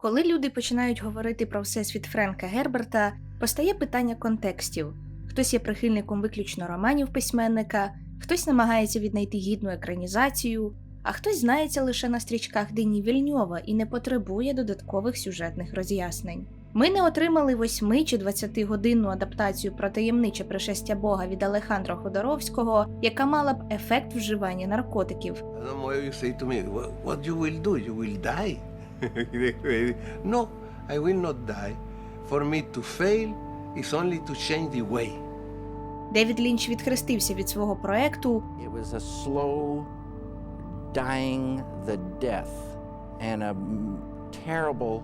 Коли люди починають говорити про всесвіт Френка Герберта, постає питання контекстів. Хтось є прихильником виключно романів письменника, хтось намагається віднайти гідну екранізацію, а хтось знається лише на стрічках Дені Вільньова і не потребує додаткових сюжетних роз'яснень. Ми не отримали 8 чи 20 годинну адаптацію про таємниче пришестя Бога від Алехандра Ходоровського, яка мала б ефект вживання наркотиків. No I will not die. For me to fail is only to change the way. Девід Лінч відхрестився від свого проекту It was a slow dying the death and a mm, terrible,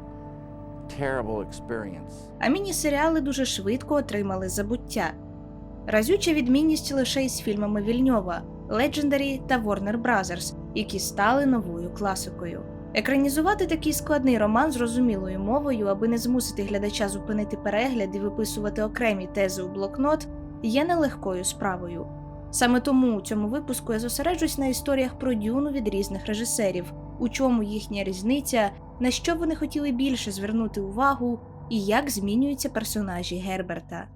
terrible experience. а міні-серіали дуже швидко отримали забуття. Разюча відмінність лише із фільмами Вільньова, Legendary та Warner Brothers, які стали новою класикою. Екранізувати такий складний роман зрозумілою мовою, аби не змусити глядача зупинити перегляд і виписувати окремі тези у блокнот, є нелегкою справою. Саме тому у цьому випуску я зосереджусь на історіях про дюну від різних режисерів, у чому їхня різниця, на що вони хотіли більше звернути увагу і як змінюються персонажі Герберта.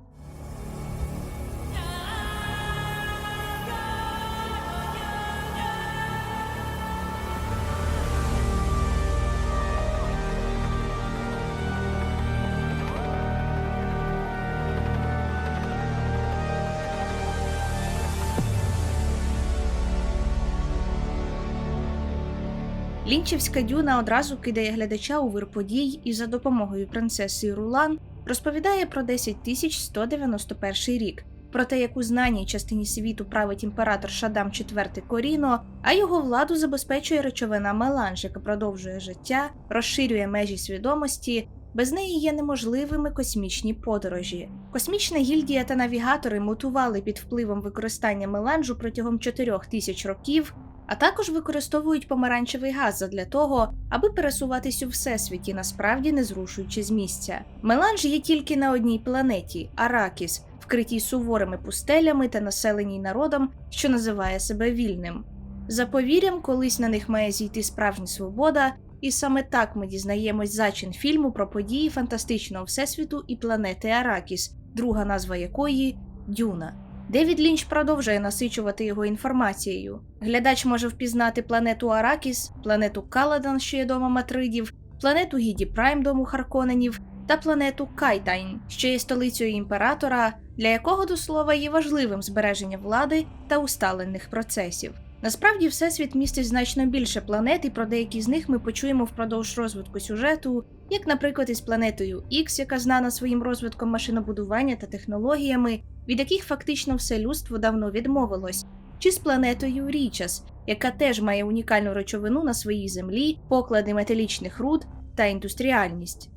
Лінчівська дюна одразу кидає глядача у вир подій і за допомогою принцеси Рулан розповідає про 10191 рік, про те, як у знаній частині світу править імператор Шадам IV Коріно, а його владу забезпечує речовина меланж, яка продовжує життя, розширює межі свідомості. Без неї є неможливими космічні подорожі. Космічна гільдія та навігатори мутували під впливом використання меланжу протягом 4000 років, а також використовують помаранчевий газ задля того, аби пересуватись у всесвіті, насправді не зрушуючи з місця. Меланж є тільки на одній планеті Аракіс, вкритій суворими пустелями та населеній народом, що називає себе вільним. За повір'ям, колись на них має зійти справжня свобода, і саме так ми дізнаємось зачин фільму про події фантастичного всесвіту і планети Аракіс, друга назва якої Дюна. Девід Лінч продовжує насичувати його інформацією. Глядач може впізнати планету Аракіс, планету Каладан, що є домом Атридів, планету Гіді Прайм, дому Харконенів, та планету Кайтайн, що є столицею імператора, для якого до слова є важливим збереження влади та усталених процесів. Насправді, всесвіт містить значно більше планет, і про деякі з них ми почуємо впродовж розвитку сюжету, як, наприклад, із планетою Ікс, яка знана своїм розвитком машинобудування та технологіями, від яких фактично все людство давно відмовилось, чи з планетою Річас, яка теж має унікальну речовину на своїй землі, поклади металічних руд та індустріальність.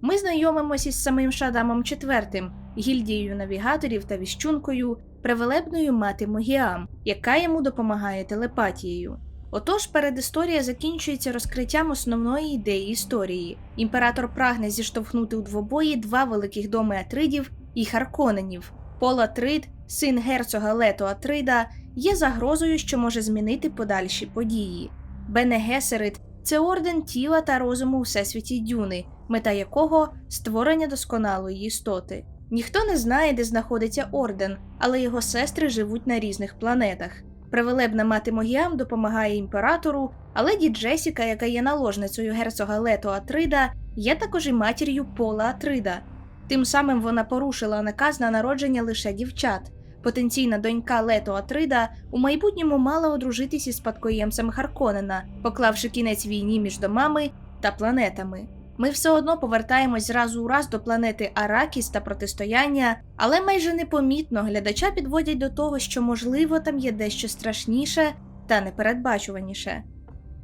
Ми знайомимось із самим Шадамом IV, гільдією навігаторів та віщункою, превелебною мати Могіам, яка йому допомагає телепатією. Отож, передісторія закінчується розкриттям основної ідеї історії. Імператор прагне зіштовхнути у двобої два великих доми Атридів і Харконенів. Пол Атрид, син герцога Лето Атрида, є загрозою, що може змінити подальші події. Бене Гесерит це орден тіла та розуму у всесвіті Дюни, мета якого створення досконалої істоти. Ніхто не знає, де знаходиться орден, але його сестри живуть на різних планетах. Превелебна мати Могіам допомагає імператору, а леді Джесіка, яка є наложницею герцога Лето Атрида, є також і матір'ю Пола Атрида. Тим самим вона порушила наказ на народження лише дівчат. Потенційна донька Лето Атрида у майбутньому мала одружитись із спадкоємцем Харконена, поклавши кінець війні між домами та планетами. Ми все одно повертаємось зразу у раз до планети Аракіс та протистояння, але майже непомітно глядача підводять до того, що можливо там є дещо страшніше та непередбачуваніше.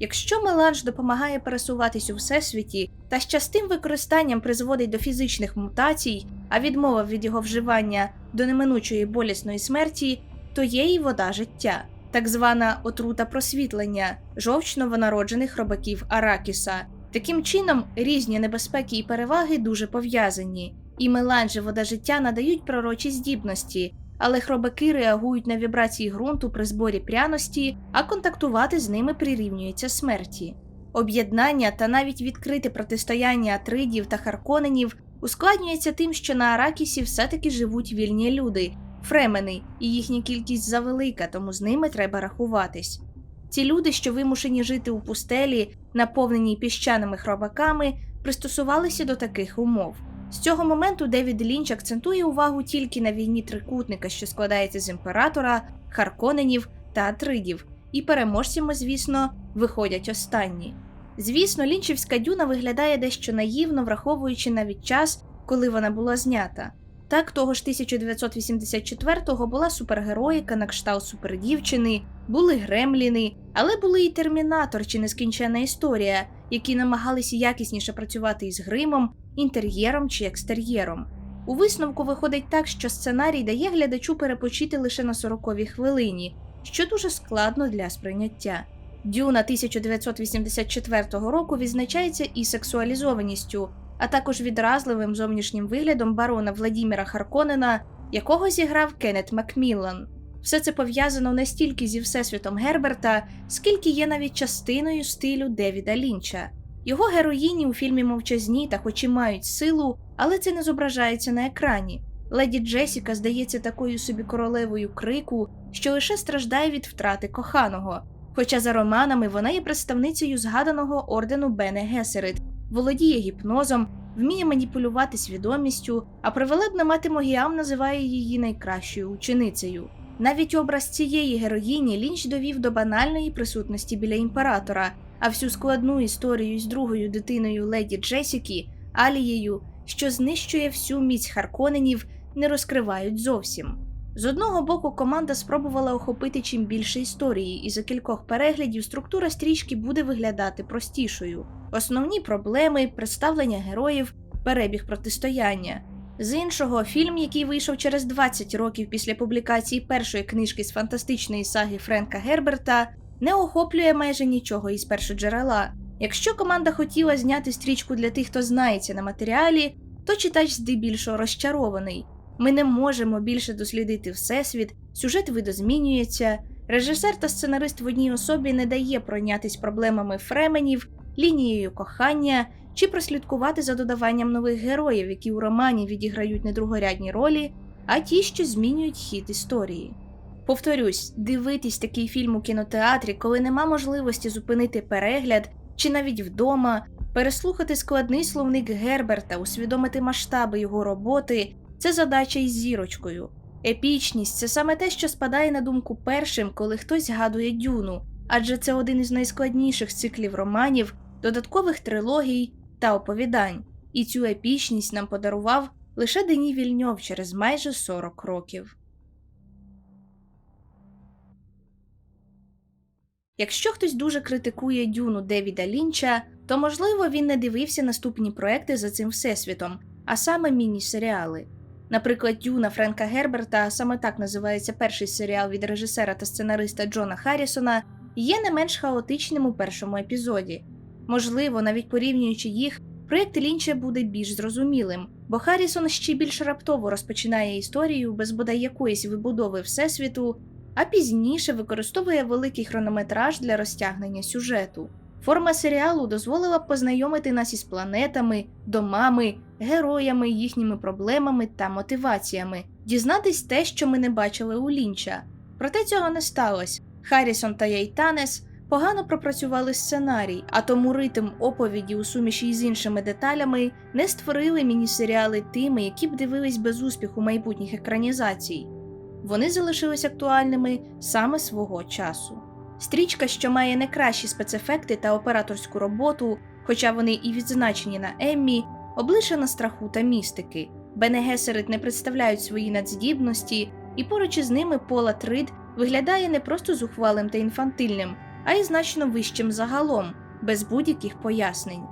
Якщо меланж допомагає пересуватись у всесвіті та з частим використанням призводить до фізичних мутацій, а відмова від його вживання до неминучої болісної смерті, то є і вода життя, так звана отрута просвітлення жовч новонароджених робаків Аракіса. Таким чином, різні небезпеки і переваги дуже пов'язані, і меланж і вода життя надають пророчі здібності, але хробаки реагують на вібрації ґрунту при зборі пряності, а контактувати з ними прирівнюється смерті. Об'єднання та навіть відкрите протистояння атридів та харконенів ускладнюється тим, що на Аракісі все-таки живуть вільні люди, фремени, і їхня кількість завелика, тому з ними треба рахуватись. Ці люди, що вимушені жити у пустелі, наповненій піщаними хробаками, пристосувалися до таких умов. З цього моменту Девід Лінч акцентує увагу тільки на війні трикутника, що складається з імператора, харконенів та атридів, і переможцями, звісно, виходять останні. Звісно, лінчівська дюна виглядає дещо наївно, враховуючи навіть час, коли вона була знята. Так, того ж 1984-го була супергероїка на кшталт супердівчини, були гремліни, але були і термінатор чи нескінченна історія, які намагалися якісніше працювати із гримом, інтер'єром чи екстер'єром. У висновку виходить так, що сценарій дає глядачу перепочити лише на 40-й хвилині, що дуже складно для сприйняття. Дюна 1984 року відзначається і сексуалізованістю, а також відразливим зовнішнім виглядом барона Владіміра Харконена, якого зіграв Кеннет Макміллан. Все це пов'язано не стільки зі всесвітом Герберта, скільки є навіть частиною стилю Девіда Лінча. Його героїні у фільмі мовчазні та хоч і мають силу, але це не зображається на екрані. Леді Джесіка здається такою собі королевою крику, що лише страждає від втрати коханого. Хоча за романами вона є представницею згаданого ордену Бене Гесерит, володіє гіпнозом, вміє маніпулювати свідомістю, а привелебна мати Могіам називає її найкращою ученицею. Навіть образ цієї героїні Лінч довів до банальної присутності біля імператора, а всю складну історію з другою дитиною леді Джесіки, Алією, що знищує всю міць Харконенів, не розкривають зовсім. З одного боку, команда спробувала охопити чим більше історії, і за кількох переглядів структура стрічки буде виглядати простішою. Основні проблеми, представлення героїв, перебіг протистояння. З іншого, фільм, який вийшов через 20 років після публікації першої книжки з фантастичної саги Френка Герберта, не охоплює майже нічого із першоджерела. Якщо команда хотіла зняти стрічку для тих, хто знається на матеріалі, то читач здебільшого розчарований. Ми не можемо більше дослідити всесвіт, сюжет видозмінюється, режисер та сценарист в одній особі не дає пройнятись проблемами фременів, лінією кохання чи прослідкувати за додаванням нових героїв, які у романі відіграють не другорядні ролі, а ті, що змінюють хід історії. Повторюсь, дивитись такий фільм у кінотеатрі, коли нема можливості зупинити перегляд чи навіть вдома, переслухати складний словник Герберта, усвідомити масштаби його роботи. Це задача із зірочкою. Епічність це саме те, що спадає на думку першим, коли хтось згадує дюну, адже це один із найскладніших циклів романів, додаткових трилогій та оповідань. І цю епічність нам подарував лише Дені Вільньов через майже 40 років. Якщо хтось дуже критикує дюну Девіда Лінча, то можливо він не дивився наступні проекти за цим всесвітом, а саме міні-серіали. Наприклад, Дюна Френка Герберта, саме так називається перший серіал від режисера та сценариста Джона Харрісона, є не менш хаотичним у першому епізоді. Можливо, навіть порівнюючи їх, проєкт Лінча буде більш зрозумілим, бо Харрісон ще більш раптово розпочинає історію без бодай якоїсь вибудови всесвіту, а пізніше використовує великий хронометраж для розтягнення сюжету. Форма серіалу дозволила б познайомити нас із планетами, домами, героями, їхніми проблемами та мотиваціями, дізнатись те, що ми не бачили у Лінча. Проте цього не сталося. Харрісон та Яйтанес погано пропрацювали сценарій, а тому ритм оповіді у суміші із іншими деталями не створили міні-серіали тими, які б дивились без успіху майбутніх екранізацій. Вони залишились актуальними саме свого часу. Стрічка, що має не кращі спецефекти та операторську роботу, хоча вони і відзначені на Еммі, облишена страху та містики. Бене Гесерит не представляють свої надздібності, і поруч із ними Пола Трид виглядає не просто зухвалим та інфантильним, а й значно вищим загалом, без будь-яких пояснень.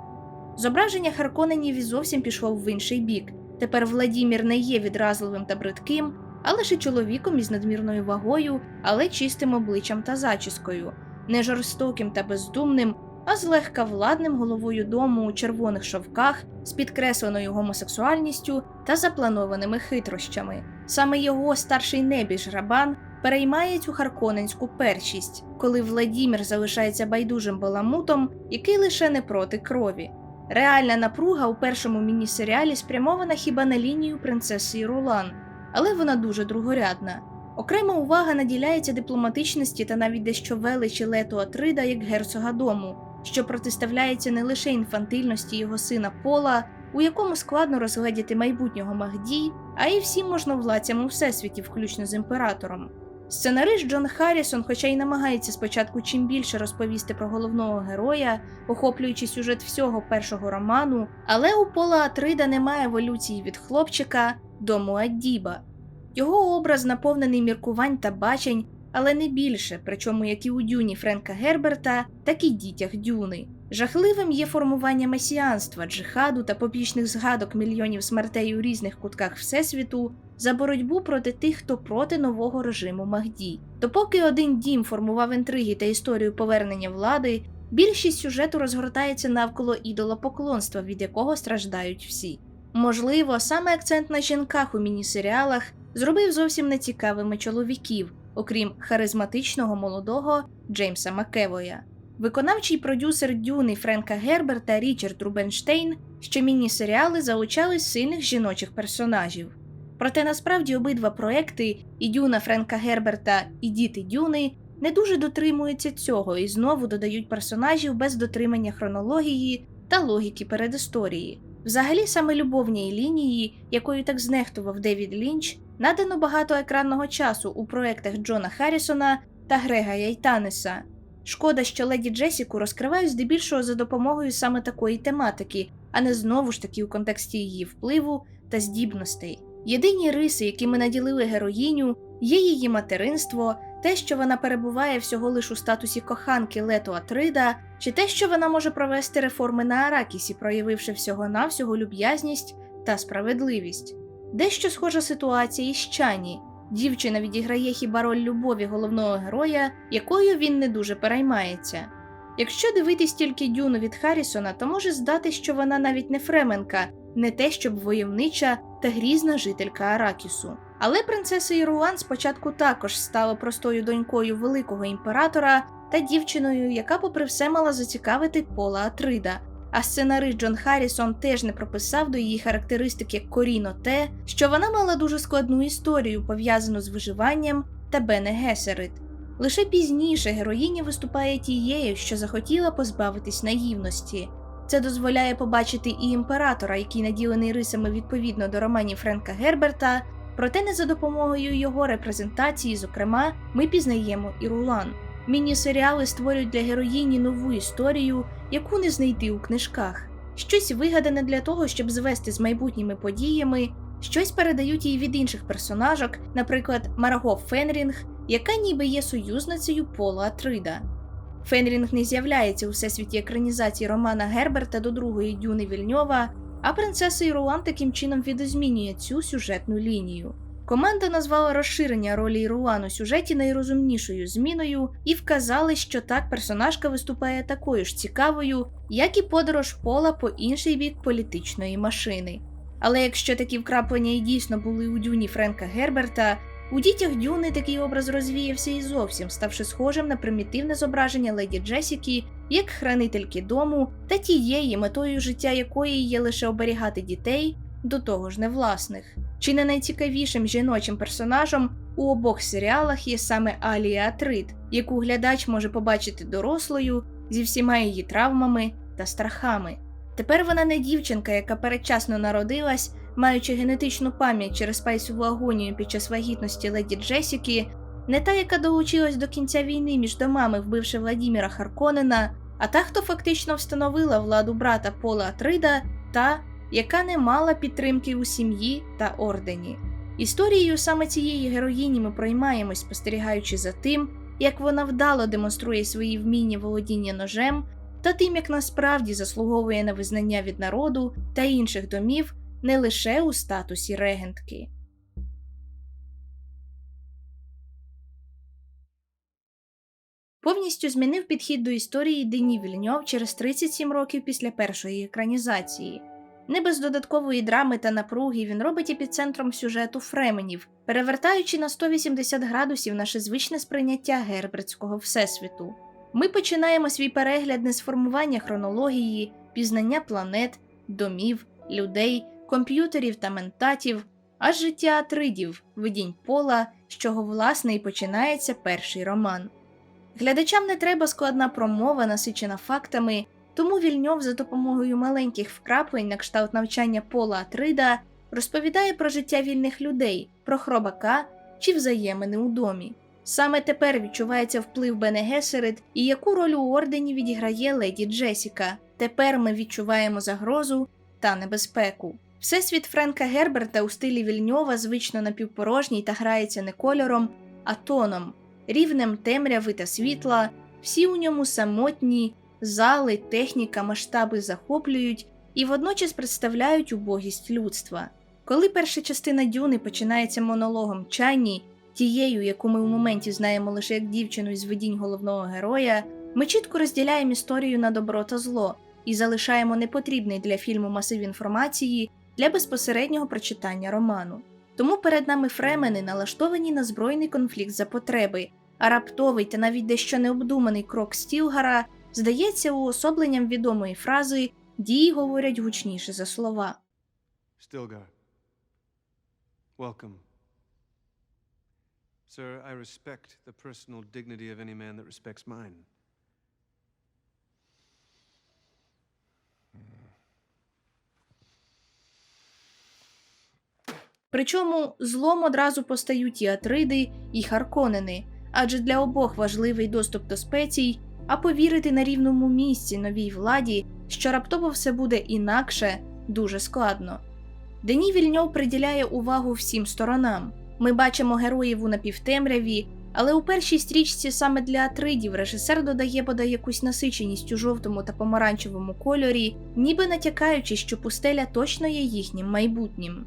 Зображення Харконенів зовсім пішло в інший бік. Тепер Владімір не є відразливим та бридким, а лише чоловіком із надмірною вагою, але чистим обличчям та зачіскою, не жорстоким та бездумним, а злегка владним головою дому у червоних шовках з підкресленою гомосексуальністю та запланованими хитрощами. Саме його старший небіж Рабан переймає цю харконенську першість, коли Владімір залишається байдужим баламутом, який лише не проти крові. Реальна напруга у першому міні-серіалі спрямована хіба на лінію принцеси Ірулан, але вона дуже другорядна. Окрема увага наділяється дипломатичності та навіть дещо величі Лету Атрида як герцога дому, що протиставляється не лише інфантильності його сина Пола, у якому складно розгледіти майбутнього Махді, а й всім можновладцям у всесвіті, включно з імператором. Сценарист Джон Харрісон, хоча й намагається спочатку чим більше розповісти про головного героя, охоплюючи сюжет всього першого роману, але у Пола Атрида немає еволюції від хлопчика до Муаддіба. Його образ наповнений міркувань та бачень, але не більше, причому як і у дюні Френка Герберта, так і дітях дюни. Жахливим є формування месіанства, джихаду та побічних згадок мільйонів смертей у різних кутках Всесвіту за боротьбу проти тих, хто проти нового режиму Махді. Допоки один дім формував інтриги та історію повернення влади, більшість сюжету розгортається навколо ідолопоклонства, від якого страждають всі. Можливо, саме акцент на жінках у міні-серіалах зробив зовсім нецікавими чоловіків, окрім харизматичного молодого Джеймса Макевоя. Виконавчий продюсер Дюни Френка Герберта Річард Рубенштейн, що міні-серіали залучали сильних жіночих персонажів. Проте насправді обидва проекти і Дюна Френка Герберта, і Діти Дюни не дуже дотримуються цього і знову додають персонажів без дотримання хронології та логіки передісторії. Взагалі, саме любовній лінії, якою так знехтував Девід Лінч, надано багато екранного часу у проектах Джона Харрісона та Грега Яйтанеса. Шкода, що леді Джесіку розкривають здебільшого за допомогою саме такої тематики, а не знову ж таки у контексті її впливу та здібностей. Єдині риси, якими наділили героїню, є її материнство, те, що вона перебуває всього лиш у статусі коханки Лето Атрида, чи те, що вона може провести реформи на Аракісі, проявивши всього-навсього люб'язність та справедливість. Дещо схожа ситуація із Чані. Дівчина відіграє хіба роль любові головного героя, якою він не дуже переймається. Якщо дивитись тільки дюну від Харрісона, то може здати, що вона навіть не фременка, не те, щоб войовнича та грізна жителька Аракісу. Але принцеса Іруан спочатку також стала простою донькою великого імператора та дівчиною, яка, попри все, мала зацікавити Пола Атрида. А сценарист Джон Харрісон теж не прописав до її характеристик як коріно те, що вона мала дуже складну історію, пов'язану з виживанням та Бене Гесерит. Лише пізніше героїня виступає тією, що захотіла позбавитись наївності. Це дозволяє побачити і імператора, який наділений рисами відповідно до романів Френка Герберта, проте не за допомогою його репрезентації, зокрема, ми пізнаємо і Рулан. Міні-серіали створюють для героїні нову історію, яку не знайти у книжках. Щось вигадане для того, щоб звести з майбутніми подіями, щось передають їй від інших персонажок, наприклад, Марго Фенрінг, яка ніби є союзницею Пола Атрида. Фенрінг не з'являється у всесвіті екранізації романа Герберта до другої дюни Вільньова, а принцеса Іруан таким чином відозмінює цю сюжетну лінію. Команда назвала розширення ролі Іруан у сюжеті найрозумнішою зміною і вказали, що так персонажка виступає такою ж цікавою, як і подорож Пола по інший бік політичної машини. Але якщо такі вкраплення і дійсно були у дюні Френка Герберта, у дітях Дюни такий образ розвіявся і зовсім, ставши схожим на примітивне зображення леді Джесіки як хранительки дому та тієї, метою життя якої є лише оберігати дітей, до того ж не власних. Чи не найцікавішим жіночим персонажем у обох серіалах є саме Алія Атрид, яку глядач може побачити дорослою зі всіма її травмами та страхами. Тепер вона не дівчинка, яка передчасно народилась, маючи генетичну пам'ять через спайсову агонію під час вагітності леді Джесіки, не та, яка долучилась до кінця війни між домами, вбивши Владіміра Харконена, а та, хто фактично встановила владу брата Пола Атрида, та, яка не мала підтримки у сім'ї та ордені. Історією саме цієї героїні ми проймаємось, спостерігаючи за тим, як вона вдало демонструє свої вміння володіння ножем, та тим, як насправді заслуговує на визнання від народу та інших домів не лише у статусі регентки. повністю змінив підхід до історії Дені Вільньов через 37 років після першої екранізації. Не без додаткової драми та напруги він робить епіцентром сюжету Фременів, перевертаючи на 180 градусів наше звичне сприйняття гербертського всесвіту. Ми починаємо свій перегляд не з формування хронології, пізнання планет, домів, людей, комп'ютерів та ментатів, а життя атридів, видінь пола, з чого власне і починається перший роман. Глядачам не треба складна промова, насичена фактами, тому Вільньов за допомогою маленьких вкраплень на кшталт навчання пола Атрида розповідає про життя вільних людей, про хробака чи взаємини у домі. Саме тепер відчувається вплив Бене Гесерит і яку роль у ордені відіграє леді Джесіка. Тепер ми відчуваємо загрозу та небезпеку. Всесвіт Френка Герберта у стилі Вільньова звично напівпорожній та грається не кольором, а тоном, рівнем темряви та світла, всі у ньому самотні, зали, техніка, масштаби захоплюють і водночас представляють убогість людства. Коли перша частина Дюни починається монологом Чайні, тією, яку ми у моменті знаємо лише як дівчину із видінь головного героя, ми чітко розділяємо історію на добро та зло і залишаємо непотрібний для фільму масив інформації для безпосереднього прочитання роману. Тому перед нами фремени налаштовані на збройний конфлікт за потреби, а раптовий та навіть дещо необдуманий крок Стілгара здається уособленням відомої фрази дії говорять гучніше за слова. Stilgar. Welcome. Sir, I respect the personal dignity of any man that respects mine. Причому злом одразу постають і Атриди, і Харконени, адже для обох важливий доступ до спецій, а повірити на рівному місці новій владі, що раптово все буде інакше, дуже складно. Дені Вільньов приділяє увагу всім сторонам. Ми бачимо героїв у напівтемряві, але у першій стрічці саме для Атридів режисер додає бодай якусь насиченість у жовтому та помаранчевому кольорі, ніби натякаючи, що пустеля точно є їхнім майбутнім.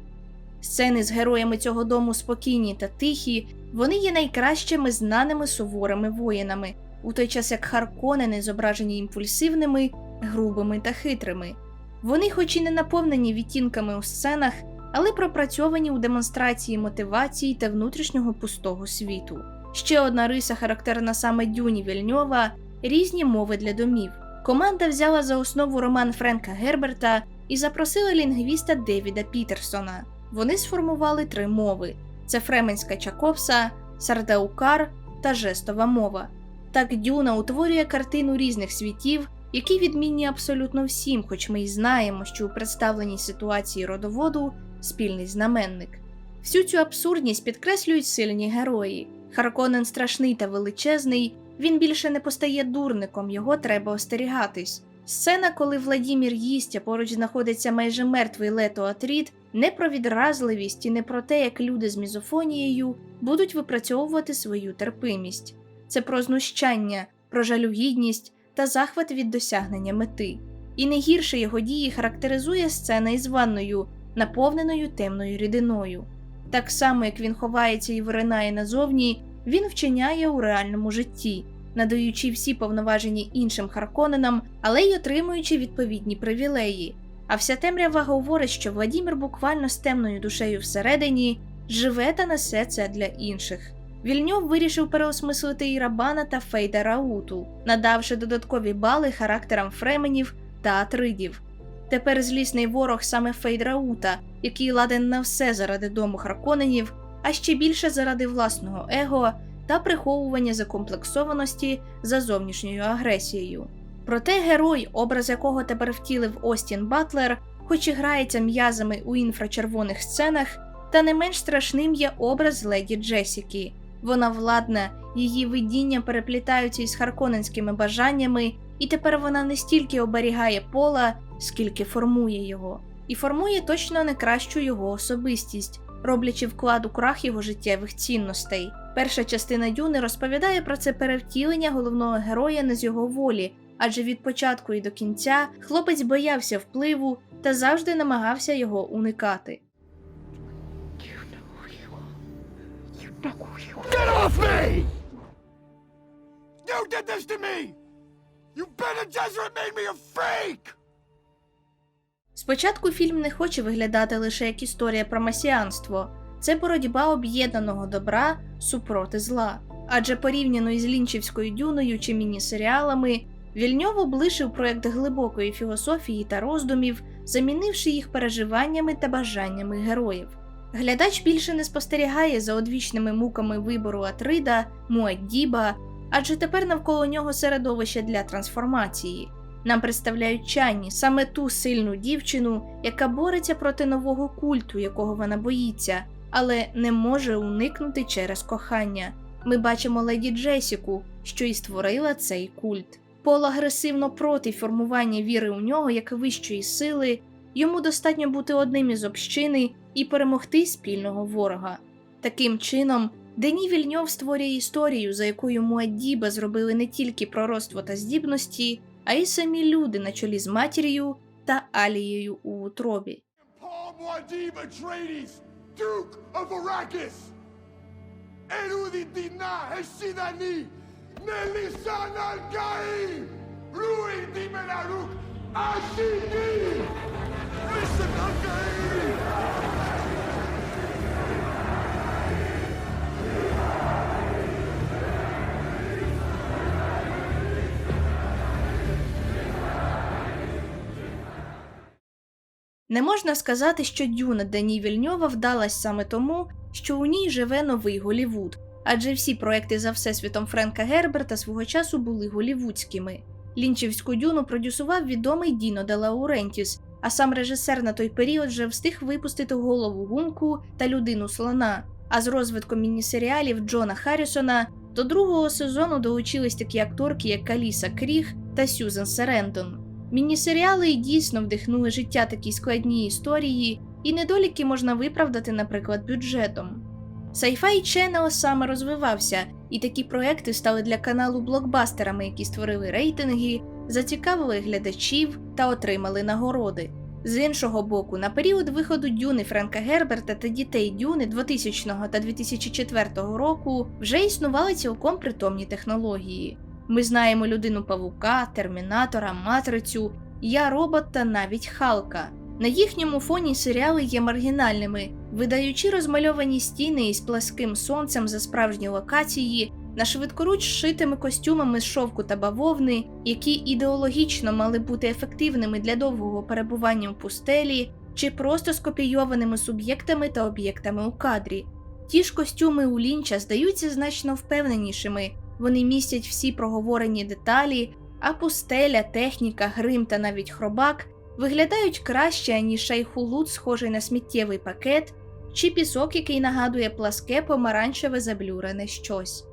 Сцени з героями цього дому спокійні та тихі, вони є найкращими знаними суворими воїнами, у той час як Харконени зображені імпульсивними, грубими та хитрими. Вони, хоч і не наповнені відтінками у сценах, але пропрацьовані у демонстрації мотивації та внутрішнього пустого світу. Ще одна риса, характерна саме Дюні Вільньова різні мови для домів. Команда взяла за основу роман Френка Герберта і запросила лінгвіста Девіда Пітерсона. Вони сформували три мови: це фременська чаковса, сардаукар та жестова мова. Так Дюна утворює картину різних світів, які відмінні абсолютно всім, хоч ми й знаємо, що у представленій ситуації родоводу спільний знаменник. Всю цю абсурдність підкреслюють сильні герої. Харконен страшний та величезний, він більше не постає дурником, його треба остерігатись. Сцена, коли Владімір їсть, а поруч знаходиться майже мертвий Лето Атріт, не про відразливість і не про те, як люди з мізофонією будуть випрацьовувати свою терпимість. Це про знущання, про жалюгідність та захват від досягнення мети. І не гірше його дії характеризує сцена із ванною, наповненою темною рідиною. Так само, як він ховається і виринає назовні, він вчиняє у реальному житті, надаючи всі повноваження іншим Харконенам, але й отримуючи відповідні привілеї. А вся темрява говорить, що Владімір буквально з темною душею всередині живе та несе це для інших. Вільньов вирішив переосмислити і Рабана та Фейда Рауту, надавши додаткові бали характерам фременів та атридів. Тепер злісний ворог саме Фейд Раута, який ладен на все заради дому Харконенів, а ще більше заради власного его та приховування закомплексованості за зовнішньою агресією. Проте герой, образ якого тепер втілив Остін Батлер, хоч і грається м'язами у інфрачервоних сценах, та не менш страшним є образ леді Джесіки. Вона владна, її видіння переплітаються із харконенськими бажаннями, і тепер вона не стільки оберігає пола, скільки формує його, і формує точно не кращу його особистість, роблячи вклад у крах його життєвих цінностей. Перша частина Дюни розповідає про це перевтілення головного героя не з його волі, адже від початку і до кінця хлопець боявся впливу та завжди намагався його уникати. You did this to me! You Bene Gesserit made me a freak! Спочатку фільм не хоче виглядати лише як історія про масіанство, це боротьба об'єднаного добра супроти зла. Адже порівняно із лінчівською дюною чи міні-серіалами, Вільньов облишив проект глибокої філософії та роздумів, замінивши їх переживаннями та бажаннями героїв. Глядач більше не спостерігає за одвічними муками вибору Атрида, Муаддіба, адже тепер навколо нього середовище для трансформації. Нам представляють Чанні, саме ту сильну дівчину, яка бореться проти нового культу, якого вона боїться, але не може уникнути через кохання. Ми бачимо леді Джесіку, що і створила цей культ. Пол агресивно проти формування віри у нього як вищої сили, йому достатньо бути одним із общини і перемогти спільного ворога. Таким чином, Дені Вільньов створює історію, за якою Муаддіба зробили не тільки пророцтво та здібності, а й самі люди на чолі з матір'ю та Алією у утробі. Duke of Arrakis! Erudi Dina Heshidani, Nelisan Al-Gai, Rui Di Menaruk, Ashidi! Listen Al-Gai! Не можна сказати, що Дюна Дені Вільньова вдалась саме тому, що у ній живе новий Голівуд, адже всі проекти за всесвітом Френка Герберта свого часу були голівудськими. Лінчівську дюну продюсував відомий Діно де Лаурентіс, а сам режисер на той період вже встиг випустити голову гумку та людину слона. А з розвитком мінісеріалів Джона Харрісона до другого сезону долучились такі акторки, як Каліса Кріг та Сюзен Серендон. Міні-серіали дійсно вдихнули життя такій складній історії, і недоліки можна виправдати, наприклад, бюджетом. Sci-Fi Channel саме розвивався, і такі проекти стали для каналу блокбастерами, які створили рейтинги, зацікавили глядачів та отримали нагороди. З іншого боку, на період виходу Дюни Френка Герберта та дітей Дюни 2000 та 2004 року вже існували цілком притомні технології. Ми знаємо людину Павука, Термінатора, Матрицю, Я Робот та навіть Халка. На їхньому фоні серіали є маргінальними, видаючи розмальовані стіни із пласким сонцем за справжні локації, на швидкоруч зшитими костюмами з шовку та бавовни, які ідеологічно мали бути ефективними для довгого перебування в пустелі, чи просто скопійованими суб'єктами та об'єктами у кадрі. Ті ж костюми у лінча здаються значно впевненішими, вони містять всі проговорені деталі, а пустеля, техніка, грим та навіть хробак виглядають краще, ніж шайхулут, схожий на сміттєвий пакет, чи пісок, який нагадує пласке помаранчеве заблюрене щось.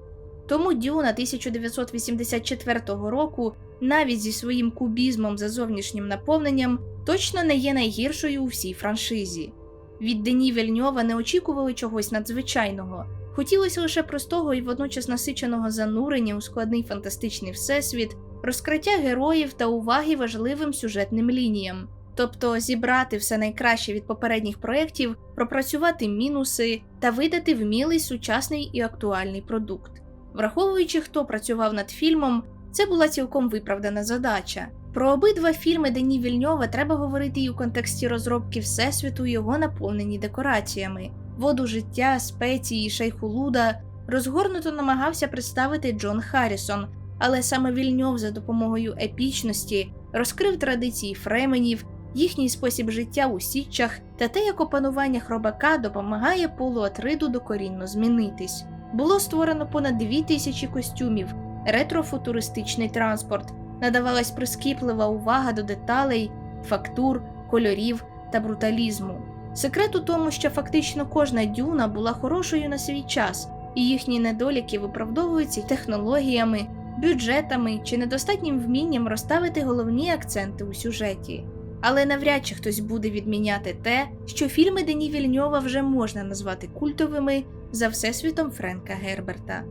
Тому Дюна 1984 року, навіть зі своїм кубізмом за зовнішнім наповненням, точно не є найгіршою у всій франшизі. Від Дені Вільньова не очікували чогось надзвичайного. Хотілося лише простого і водночас насиченого занурення у складний фантастичний всесвіт, розкриття героїв та уваги важливим сюжетним лініям, тобто зібрати все найкраще від попередніх проєктів, пропрацювати мінуси та видати вмілий сучасний і актуальний продукт. Враховуючи, хто працював над фільмом, це була цілком виправдана задача. Про обидва фільми Дені Вільньова треба говорити і у контексті розробки всесвіту його наповнені декораціями. Воду життя, спеції, шейхулуда розгорнуто намагався представити Джон Харрісон, але саме Вільньов за допомогою епічності розкрив традиції фременів, їхній спосіб життя у січчях та те, як опанування хробака допомагає полу Атриду докорінно змінитись. Було створено понад дві тисячі костюмів, ретрофутуристичний транспорт, надавалась прискіплива увага до деталей, фактур, кольорів та бруталізму. Секрет у тому, що фактично кожна дюна була хорошою на свій час, і їхні недоліки виправдовуються технологіями, бюджетами чи недостатнім вмінням розставити головні акценти у сюжеті. Але навряд чи хтось буде відміняти те, що фільми Дені Вільньова вже можна назвати культовими за всесвітом Френка Герберта.